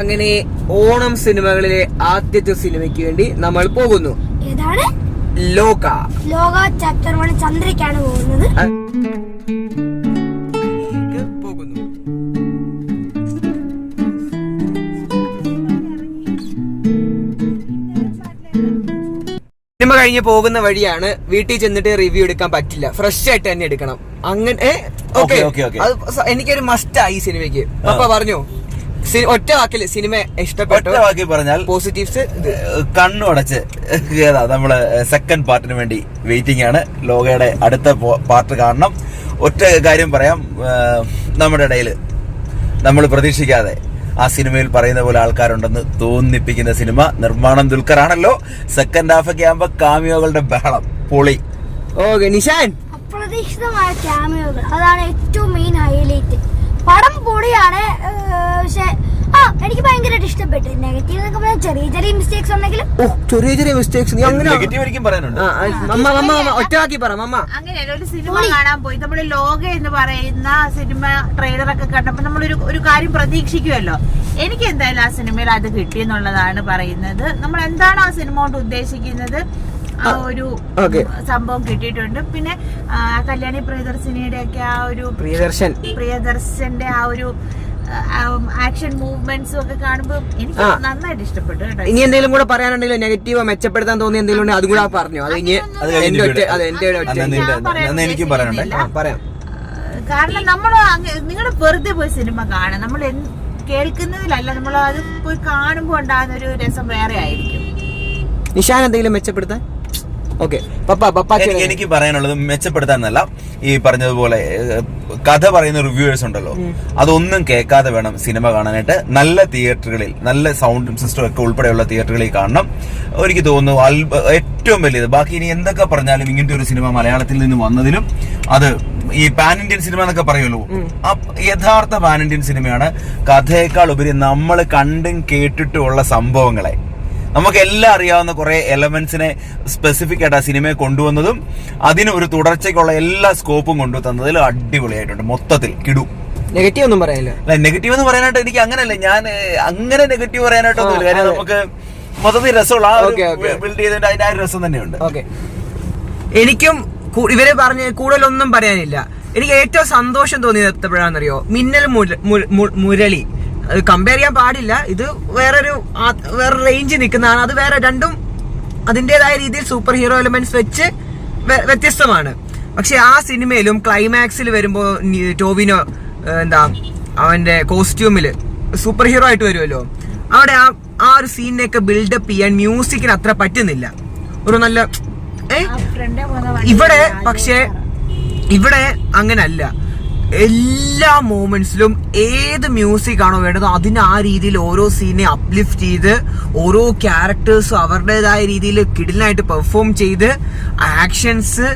അങ്ങനെ ഓണം സിനിമകളിലെ ആദ്യത്തെ സിനിമയ്ക്ക് വേണ്ടി നമ്മൾ പോകുന്നു. ഏതാണ്? ലോക. ലോക ചാപ്റ്റർ വൺ ചന്ദ്രയ്ക്കാണ് പോകുന്നത്. പോകുന്നു. സിനിമ കഴിഞ്ഞ് പോകുന്ന വഴിയാണ് വീട്ടിൽ ചെന്നിട്ട് റിവ്യൂ എടുക്കാൻ പറ്റില്ല. ഫ്രഷ് ആയിട്ട് തന്നെ എടുക്കണം. അങ്ങനെ ഓക്കെ. അത് എനിക്കൊരു മസ്റ്റായി ഈ സിനിമയ്ക്ക്. പപ്പ പറഞ്ഞു? ഒറ്റ വാക്കിൽ സിനിമ ഇഷ്ടപ്പെട്ടു. വാക്കി പറഞ്ഞാൽ പോസിറ്റീവ്സ് കണ്ണു അടച്ച് ഏതാ നമ്മൾ സെക്കൻഡ് പാർട്ടിന് വേണ്ടി വെയിറ്റിംഗ് ആണ്. ലോകയുടെ അടുത്ത പാർട്ട് കാണണം. ഒറ്റ കാര്യം പറയാം. നമ്മുടെ ഇടയിൽ നമ്മൾ പ്രതീക്ഷിക്കാതെ ആ സിനിമയിൽ പറയുന്ന പോലെ ആൾക്കാരുണ്ടെന്ന് തോന്നിപ്പിക്കുന്ന സിനിമ നിർമ്മാണം ദുൽഖറാണല്ലോ. സെക്കൻഡ് ഹാഫ് ഒക്കെ ആകുമ്പോ കാമിയോകളുടെ ബഹളം. പൊളി. ഓക്കെ നിഷാൻ. അപ്രതീക്ഷിതമായ കാമിയോകൾ അതാണ് പടം പക്ഷേ ആ എനിക്ക് ഭയങ്കരമായിട്ട് ഇഷ്ടപ്പെട്ടു. നെഗറ്റീവ് എന്നൊക്കെ പറഞ്ഞാൽ ചെറിയ ചെറിയ മിസ്റ്റേക്സ് ഉണ്ടെങ്കിലും ഓ ചെറിയ ചെറിയ മിസ്റ്റേക്സ് നീ അങ്ങനെ നെഗറ്റീവ് ഒരിക്കലും പറയാനുണ്ട്. അമ്മ അമ്മ മമ്മ മമ്മ മമ്മ ഒറ്റ വാക്കി പറ മമ്മ. അങ്ങനെ ഒരു സിനിമ കാണാൻ പോയി. നമ്മൾ ലോക എന്ന് പറയുന്ന സിനിമ ട്രെയിലർ ഒക്കെ കണ്ടപ്പോ നമ്മൾ ഒരു കാര്യം പ്രതീക്ഷിക്കുമല്ലോ എനിക്ക് എന്തായാലും ആ സിനിമയിൽ അത് കിട്ടിയെന്നുള്ളതാണ് പറയുന്നത്. നമ്മൾ എന്താണ് ആ സിനിമ കൊണ്ട് ഉദ്ദേശിക്കുന്നത്? ആ ഒരു. സംഭവം കിട്ടിയിട്ടുണ്ട്. പിന്നെ കല്യാണി പ്രിയദർശിനിയുടെ ഒക്കെ ആ ഒരു പ്രിയദർശൻ. പ്രിയദർശന്റെ ആ ഒരു ആക്ഷൻ മൂവ്മെന്റ്സും ഒക്കെ കാണുമ്പോൾ എനിക്ക്. നന്നായിട്ട് ഇഷ്ടപ്പെട്ടു കേട്ടോ. ഇനി എന്തെങ്കിലും കൂടെ പറയാനുണ്ടെങ്കിലോ? നെഗറ്റീവോ മെച്ചപ്പെടുത്താൻ തോന്നിയ എന്തെങ്കിലും ഉണ്ടെങ്കിൽ അതും കൂടെ പറഞ്ഞു. അത് ഇനി അത് എന്റെ ഒറ്റ അതെ എന്റെ ഒറ്റ ഞാൻ പറയാൻ അന്ന് എനിക്കും പറയാനുണ്ട്. പറയാം. കാരണം നമ്മൾ നിങ്ങൾ വെറുതെ പോയി സിനിമ കാണാം നമ്മൾ കേൾക്കുന്നതിലല്ല നമ്മൾ അത് പോയി കാണുമ്പോൾ ഉണ്ടാകുന്ന ഒരു രസം വേറെ ആയിരിക്കും. നിഷാൻ എന്തെങ്കിലും മെച്ചപ്പെടുത്താൻ? ഓക്കെ. എനിക്ക് പറയാനുള്ളത് മെച്ചപ്പെടുത്താന്നല്ല ഈ പറഞ്ഞതുപോലെ കഥ പറയുന്ന റിവ്യൂവേഴ്സ് ഉണ്ടല്ലോ. അതൊന്നും കേൾക്കാതെ വേണം സിനിമ കാണാനായിട്ട്. നല്ല തിയേറ്ററുകളിൽ നല്ല സൗണ്ട് സിസ്റ്റം ഒക്കെ ഉൾപ്പെടെയുള്ള തിയേറ്ററുകളിൽ കാണണം. എനിക്ക് തോന്നുന്നു ഏറ്റവും വലിയത്. ബാക്കി ഇനി എന്തൊക്കെ പറഞ്ഞാലും ഇങ്ങനത്തെ ഒരു സിനിമ മലയാളത്തിൽ നിന്ന് വന്നതിലും അത് ഈ പാൻ ഇന്ത്യൻ സിനിമ എന്നൊക്കെ പറയുമല്ലോ. യഥാർത്ഥ പാൻ ഇന്ത്യൻ സിനിമയാണ് കഥയേക്കാൾ ഉപരി നമ്മൾ കണ്ടും കേട്ടിട്ടുമുള്ള സംഭവങ്ങളെ. നമുക്ക് എല്ലാം അറിയാവുന്ന കുറെ എലമെന്റ്സിനെ സ്പെസിഫിക് ആയിട്ട് ആ സിനിമയെ കൊണ്ടുവന്നതും അതിന് ഒരു തുടർച്ചയ്ക്കുള്ള എല്ലാ സ്കോപ്പും കൊണ്ടു തന്നതിൽ അടിപൊളിയായിട്ടുണ്ട്. മൊത്തത്തിൽ കിടു. നെഗറ്റീവ് ഒന്നും പറയാനില്ല. അല്ല നെഗറ്റീവ് എന്ന് പറയാനായിട്ട് എനിക്ക് അങ്ങനെയല്ല. ഞാൻ അങ്ങനെ നെഗറ്റീവ് പറയാനായിട്ടൊന്നുമില്ല കാര്യം നമുക്ക് മൊത്തത്തിൽ രസമുള്ള ആ. ബിൽഡ് ചെയ്തതിന്റെ അതിന്റെ ആ രസം തന്നെയുണ്ട്. ഓക്കെ എനിക്കും ഇവരെ പറഞ്ഞ കൂടുതലൊന്നും പറയാനില്ല. എനിക്ക് ഏറ്റവും സന്തോഷം തോന്നിയത് എപ്പോഴാണെന്നറിയോ മിന്നൽ മുരളി. കമ്പയർ ചെയ്യാൻ പാടില്ല. ഇത് വേറൊരു വേറെ റേഞ്ച് നിൽക്കുന്നതാണ്. അത് വേറെ രണ്ടും അതിന്റെതായ രീതിയിൽ സൂപ്പർ ഹീറോ എലമെന്റ്സ് വെച്ച് വ്യത്യസ്തമാണ്. പക്ഷെ ആ സിനിമയിലും ക്ലൈമാക്സിൽ വരുമ്പോൾ ടോവിനോ എന്താ അവന്റെ കോസ്റ്റ്യൂമിൽ സൂപ്പർ ഹീറോ ആയിട്ട് വരുമല്ലോ. അവിടെ ആ ആ ഒരു സീനിനെയൊക്കെ ബിൽഡപ്പ് ചെയ്യാൻ മ്യൂസിക്കിന് അത്ര പറ്റുന്നില്ല. ഒരു നല്ല ഇവിടെ പക്ഷേ ഇവിടെ അങ്ങനല്ല. എല്ലാ മൂമെന്റ്സിലും ഏത് മ്യൂസിക് ആണോ വേണ്ടത് അതിന് ആ രീതിയിൽ ഓരോ സീനെ അപ്ലിഫ്റ്റ് ചെയ്ത് ഓരോ ക്യാരക്ടേഴ്സും അവരുടേതായ രീതിയിൽ കിടിലായിട്ട് പെർഫോം ചെയ്ത് ആക്ഷൻസ്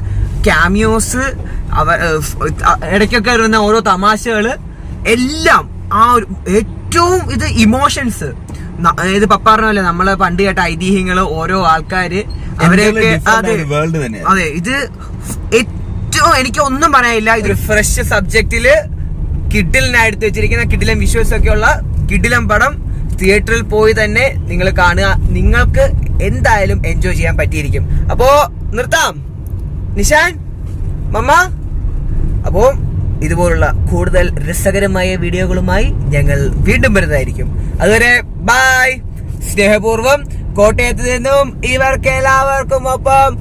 ക്യാമിയോസ് അവ ഇടയ്ക്കൊക്കെ വരുന്ന ഓരോ തമാശകൾ എല്ലാം ആ ഒരു ഏറ്റവും ഇത് ഇമോഷൻസ് ഇത് പപ്പ പറഞ്ഞല്ലേ നമ്മൾ പണ്ട് കേട്ട ഐതിഹ്യങ്ങൾ ഓരോ ആൾക്കാര് അവരെയൊക്കെ അതെ അതെ ഇത് ഏറ്റവും എനിക്ക് ഒന്നും പറയാനില്ല ഇതൊരു ഫ്രഷ് സബ്ജക്റ്റിൽ കിഡിലിനായിട്ട് വെച്ചിരിക്കുന്ന കിഡിലം വിഷ്വൽസ് ഉള്ള കിഡിലം പടം തിയേറ്ററിൽ പോയി തന്നെ നിങ്ങൾ കാണുക. നിങ്ങൾക്ക് എന്തായാലും എൻജോയ് ചെയ്യാൻ പറ്റിയിരിക്കും. അപ്പോ നിർത്താം. നിഷാൻ മമ്മ അപ്പോ ഇതുപോലുള്ള കൂടുതൽ രസകരമായ വീഡിയോകളുമായി ഞങ്ങൾ വീണ്ടും വരുന്നതായിരിക്കും. അതുവരെ ബായ് സ്നേഹപൂർവം കോട്ടയത്ത് നിന്നും ഇവർക്ക് എല്ലാവർക്കും ഒപ്പം